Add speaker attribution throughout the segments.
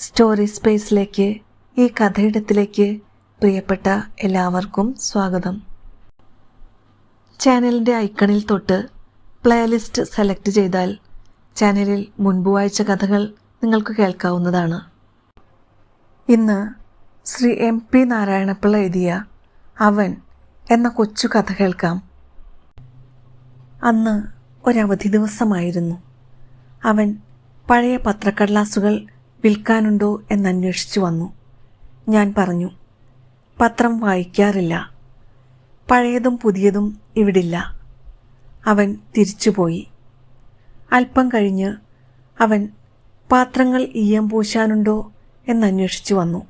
Speaker 1: Story സ്പേസിലേക്ക് ഈ കഥയിടത്തിലേക്ക് പ്രിയപ്പെട്ട എല്ലാവർക്കും സ്വാഗതം. ചാനലിന്റെ ഐക്കണിൽ തൊട്ട് പ്ലേലിസ്റ്റ് സെലക്ട് ചെയ്താൽ ചാനലിൽ മുൻപ് വായിച്ച കഥകൾ നിങ്ങൾക്ക് കേൾക്കാവുന്നതാണ്. ഇന്ന് ശ്രീ എം പി നാരായണപിള്ള എഴുതിയ അവൻ എന്ന കൊച്ചു കഥ കേൾക്കാം. അന്ന് ഒരവധി ദിവസമായിരുന്നു. അവൻ പഴയ പത്രക്കടലാസുകൾ വിൽക്കാനുണ്ടോ എന്നന്വേഷിച്ചു വന്നു. ഞാൻ പറഞ്ഞു പത്രം വായിക്കാറില്ല. പഴയതും പുതിയതും ഇവിടില്ല. അവൻ തിരിച്ചുപോയി. അല്പം കഴിഞ്ഞ് അവൻ പാത്രങ്ങൾ ഈയം പൂശാനുണ്ടോ? എന്നന്വേഷിച്ചു വന്നു.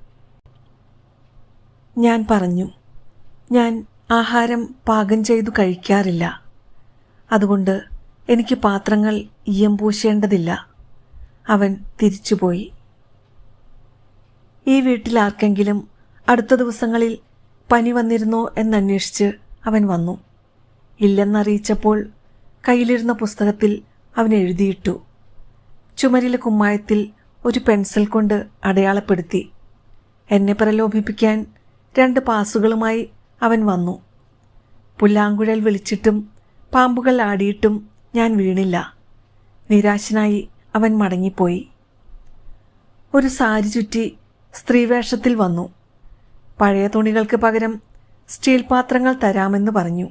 Speaker 1: ഞാൻ പറഞ്ഞു ഞാൻ ആഹാരം പാകം ചെയ്തു കഴിക്കാറില്ല. അതുകൊണ്ട് എനിക്ക് പാത്രങ്ങൾ ഈയം പൂശേണ്ടതില്ല. അവൻ തിരിച്ചുപോയി. ഈ വീട്ടിൽ ആർക്കെങ്കിലും അടുത്ത ദിവസങ്ങളിൽ പനി വന്നിരുന്നോ എന്നന്വേഷിച്ച് അവൻ വന്നു. ഇല്ലെന്നറിയിച്ചപ്പോൾ കയ്യിലിരുന്ന പുസ്തകത്തിൽ അവൻ എഴുതിയിട്ടു. ചുമരിലെ കുമ്മായത്തിൽ ഒരു പെൻസിൽ കൊണ്ട് അടയാളപ്പെടുത്തി. എന്നെ പ്രലോഭിപ്പിക്കാൻ രണ്ട് പാസുകളുമായി അവൻ വന്നു. പുല്ലാങ്കുഴൽ വിളിച്ചിട്ടും പാമ്പുകൾ ആടിയിട്ടും ഞാൻ വീണില്ല. നിരാശനായി അവൻ മടങ്ങിപ്പോയി. ഒരു സാരി ചുറ്റി സ്ത്രീവേഷത്തിൽ വന്നു. പഴയ തുണികൾക്ക് പകരം സ്റ്റീൽ പാത്രങ്ങൾ തരാമെന്ന് പറഞ്ഞു.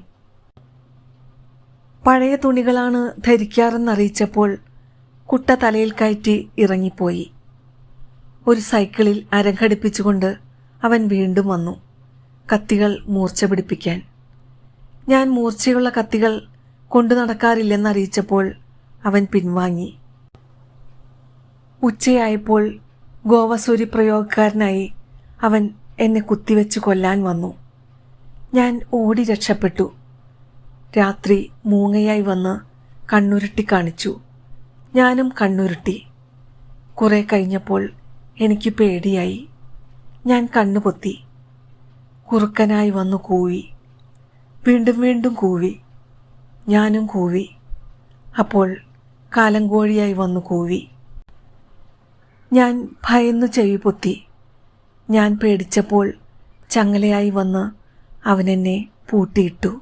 Speaker 1: പഴയ തുണികളാണ് ധരിക്കാറെന്നറിയിച്ചപ്പോൾ കുട്ട തലയിൽ കയറ്റി ഇറങ്ങിപ്പോയി. ഒരു സൈക്കിളിൽ അരങ്ങടിപ്പിച്ചുകൊണ്ട് അവൻ വീണ്ടും വന്നു. കത്തികൾ മൂർച്ച പിടിപ്പിക്കാൻ. ഞാൻ മൂർച്ചയുള്ള കത്തികൾ കൊണ്ടു നടക്കാറില്ലെന്നറിയിച്ചപ്പോൾ അവൻ പിൻവാങ്ങി. ഉച്ചയായപ്പോൾ ഗോവസൂരി പ്രയോഗക്കാരനായി അവൻ എന്നെ കുത്തിവെച്ച് കൊല്ലാൻ വന്നു. ഞാൻ ഓടി രക്ഷപ്പെട്ടു. രാത്രി മൂങ്ങയായി വന്ന് കണ്ണുരുട്ടി കാണിച്ചു. ഞാനും കണ്ണുരുട്ടി. കുറെ കഴിഞ്ഞപ്പോൾ എനിക്ക് പേടിയായി. ഞാൻ കണ്ണുപൊത്തി. കുറുക്കനായി വന്നു കൂവി. വീണ്ടും വീണ്ടും കൂവി. ഞാനും കൂവി. അപ്പോൾ കാലങ്കോഴിയായി വന്നു കൂവി. ഞാൻ ഭയന്നു ചെവി പൊത്തി. ഞാൻ പേടിച്ചപ്പോൾ ചങ്ങലയായി വന്ന് അവനെന്നെ പൂട്ടിയിട്ടു.